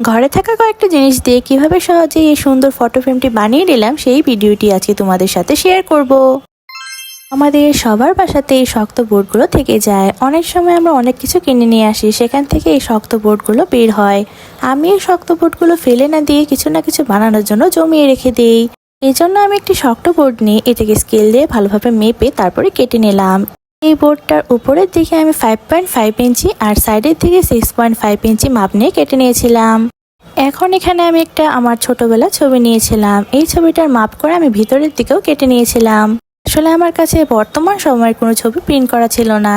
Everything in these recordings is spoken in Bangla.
ঘরে থাকা কয়েকটা জিনিস দিয়ে কীভাবে সহজে এই সুন্দর ফটো ফ্রেমটি বানিয়ে নিলাম, সেই ভিডিওটি আজকে তোমাদের সাথে শেয়ার করব। আমাদের সবার বাসাতে এই শক্ত বোর্ডগুলো থেকে যায়। অনেক সময় আমরা অনেক কিছু কিনে নিয়ে আসি, সেখান থেকে এই শক্ত বোর্ডগুলো বের হয়। আমি এই শক্ত বোর্ডগুলো ফেলে না দিয়ে কিছু না কিছু বানানোর জন্য জমিয়ে রেখে দিই। এই জন্য আমি একটি শক্ত বোর্ড নিয়ে এটাকে স্কেল দিয়ে ভালোভাবে মেপে তারপরে কেটে নিলাম। এই বোর্ডটার উপরের দিকে আমি ফাইভ পয়েন্ট ফাইভ ইঞ্চি আর সাইডের দিকে সিক্স পয়েন্ট ফাইভ ইঞ্চি মাপ নিয়ে কেটে নিয়েছিলাম। এখন এখানে আমি একটা আমার ছোটবেলা ছবি নিয়েছিলাম। এই ছবিটার মাপ করে আমি ভিতরের দিকেও কেটে নিয়েছিলাম। আসলে আমার কাছে বর্তমান সময়ের কোনো ছবি প্রিন্ট করা ছিল না।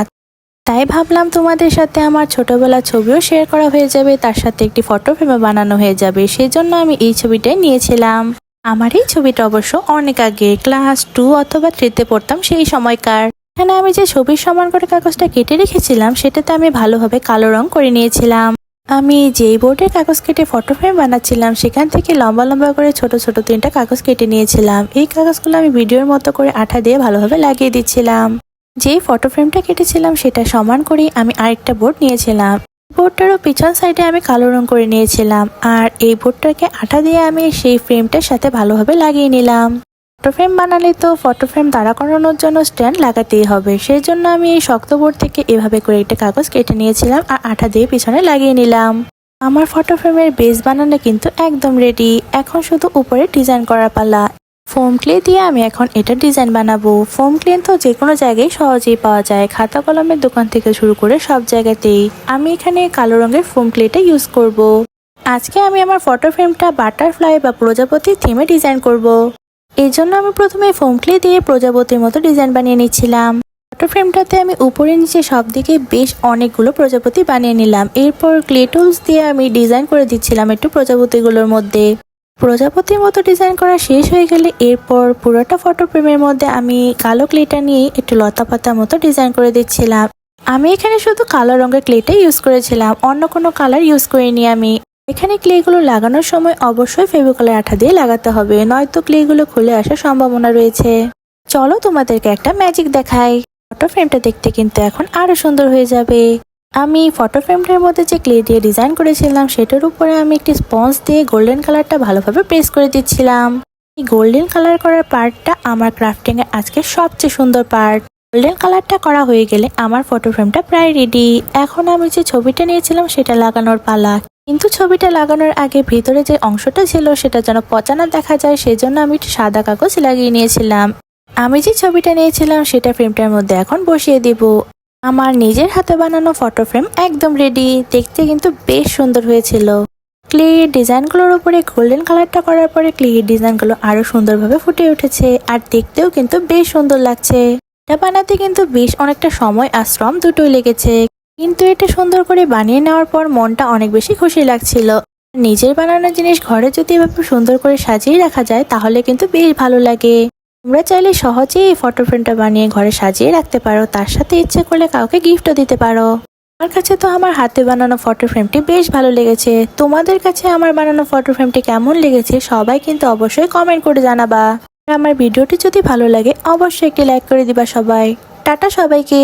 তাই ভাবলাম তোমাদের সাথে আমার ছোটবেলার ছবিও শেয়ার করা হয়ে যাবে, তার সাথে একটি ফটো ফ্রেমে বানানো হয়ে যাবে। সেই জন্য আমি এই ছবিটাই নিয়েছিলাম। আমার এই ছবিটা অবশ্য অনেক আগে ক্লাস টু অথবা থ্রিতে পড়তাম সেই সময়কার। এখানে আমি যে ছবির সমান করে কাগজটা কেটে রেখেছিলাম, সেটাতে আমি ভালোভাবে কালো রং করে নিয়েছিলাম। আমি যেই বোর্ডের কাগজ কেটে ফটো ফ্রেম বানাচ্ছিলাম, সেখান থেকে লম্বা লম্বা করে ছোট ছোট তিনটা কাগজ কেটে নিয়েছিলাম। এই কাগজগুলো আমি ভিডিওর মতো করে আঠা দিয়ে ভালোভাবে লাগিয়ে দিচ্ছিলাম। যেই ফটো ফ্রেমটা কেটেছিলাম, সেটা সমান করেই আমি আরেকটা বোর্ড নিয়েছিলাম। বোর্ডটারও পিছন সাইডে আমি কালো রং করে নিয়েছিলাম, আর এই বোর্ডটাকে আঠা দিয়ে আমি সেই ফ্রেমটার সাথে ভালোভাবে লাগিয়ে নিলাম। ফটো ফ্রেম বানালে তো ফটো ফ্রেম দাঁড়া করানোর জন্য স্ট্যান্ড লাগাতেই হবে। সেই জন্য আমি এই শক্ত বোর্ড থেকে এভাবে করে একটা কাগজ কেটে নিয়েছিলাম আর আঠা দিয়ে পিছনে লাগিয়ে নিলাম। আমার ফটো ফ্রেমের বেস বানানো কিন্তু একদম রেডি এখন শুধু উপরে ডিজাইন করার পালা। ফোম ক্লে দিয়ে আমি এখন এটা ডিজাইন বানাবো। ফোম ক্লে তো যে কোনো জায়গায় সহজেই পাওয়া যায়। খাতা কলমের দোকান থেকে শুরু করে সব জায়গাতেই। আমি এখানে কালো রঙের ফোম ক্লেটা ইউজ করব। আজকে আমি আমার ফটো ফ্রেমটা বাটারফ্লাই বা প্রজাপতি থিমে ডিজাইন করব। এই জন্য আমি প্রথমে ফোম ক্লে দিয়ে প্রজাপতির মতো ডিজাইন বানিয়ে নিচ্ছিলাম। ফটো ফ্রেমটাতে আমি উপরে নিচে সব দিকে বেশ অনেকগুলো প্রজাপতি বানিয়ে নিলাম। এরপর ক্লে টুলস দিয়ে আমি ডিজাইন করে দিচ্ছিলাম একটু প্রজাপতিগুলোর মধ্যে। প্রজাপতির মতো ডিজাইন করা শেষ হয়ে গেলে এরপর পুরোটা ফটো ফ্রেমের মধ্যে আমি কালো ক্লেটা নিয়ে একটু লতা পাতার মতো ডিজাইন করে দিচ্ছিলাম। আমি এখানে শুধু কালো রঙের ক্লেটা ইউজ করেছিলাম। অন্য কোনো কালার ইউজ করিনি আমি। এখানে ক্লেগুলো লাগানোর সময় অবশ্যই ফেভিকলের আঠা দিয়ে লাগাতে হবে, নয়তো ক্লেগুলো খুলে আসার সম্ভাবনা রয়েছে। চলো তোমাদেরকে একটা ম্যাজিক দেখাই। ফটো ফ্রেমটা দেখতে কিন্তু এখন আরও সুন্দর হয়ে যাবে। আমি ফটো ফ্রেমটার মধ্যে যে ক্লে দিয়ে ডিজাইন করেছিলাম, সেটার উপরে আমি একটি স্পঞ্জ দিয়ে গোল্ডেন কালারটা ভালোভাবে প্রেস করে দিচ্ছিলাম। এই গোল্ডেন কালার করার পার্টটা আমার ক্রাফটিং এর আজকে সবচেয়ে সুন্দর পার্ট। গোল্ডেন কালারটা করা হয়ে গেলে আমার ফটো ফ্রেমটা প্রায় রেডি। এখন আমি যে ছবিটা নিয়েছিলাম, সেটা লাগানোর পালা। কিন্তু ছবিটা লাগানোর আগে ভিতরে যে অংশটা ছিল সেটা যেন পচানা দেখা যায়, সেজন্য আমি সাদা কাগজ লাগিয়ে নিয়েছিলাম। আমি যে ছবিটা নিয়েছিলাম সেটা ফ্রেমটার মধ্যে এখন বসিয়ে দিব। আমার নিজের হাতে বানানো ফটো ফ্রেম একদম রেডি দেখতে কিন্তু বেশ সুন্দর হয়েছিল। ক্লে ডিজাইনগুলোর উপরে গোল্ডেন কালারটা করার পরে ক্লে ডিজাইনগুলো আরও সুন্দরভাবে ফুটে উঠেছে আর দেখতেও কিন্তু বেশ সুন্দর লাগছে। এটা বানাতে কিন্তু বেশ অনেকটা সময় আর শ্রম দুটোই লেগেছে। কিন্তু এটা সুন্দর করে বানিয়ে নেওয়ার পর মনটা অনেক বেশি খুশি লাগছিল। নিজের বানানো জিনিস ঘরে যদি এভাবে সুন্দর করে সাজিয়ে রাখা যায়, তাহলে কিন্তু বেশ ভালো লাগে। তোমরা চাইলে সহজেই এই ফটো ফ্রেমটা বানিয়ে ঘরে সাজিয়ে রাখতে পারো, তার সাথে ইচ্ছে করলে কাউকে গিফটও দিতে পারো। আমার কাছে তো আমার হাতে বানানো ফটো ফ্রেমটি বেশ ভালো লেগেছে। তোমাদের কাছে আমার বানানো ফটো ফ্রেমটি কেমন লেগেছে, সবাই কিন্তু অবশ্যই কমেন্ট করে জানাবা। আমার ভিডিওটি যদি ভালো লাগে, অবশ্যই একটি লাইক করে দিবা সবাই। টাটা সবাইকে।